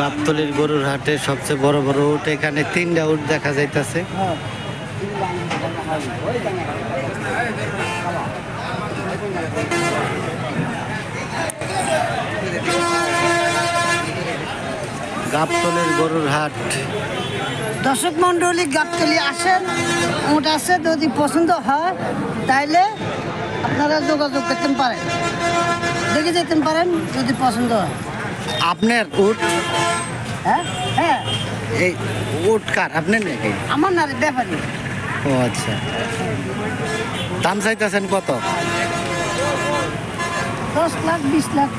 গাবতলির গরুর হাটে সবচেয়ে বড় বড় উট এখানে তিনটা উট দেখা যাইতাছে। গাবতলির গরুর হাট। দর্শক মন্ডলী গাবতলি আসেন উঠ আছে, যদি পছন্দ হয়, তাইলে আপনারা যোগাযোগ করতে পারেন। দেখে যেতে পারেন যদি পছন্দ হয়। আপনার উট? হ্যাঁ? হ্যাঁ। এই উট কার? আপনার নাকি? আমার না ব্যাপারী। ও আচ্ছা। দাম চাইতেছেন কত? দশ লাখ বিশ লাখ।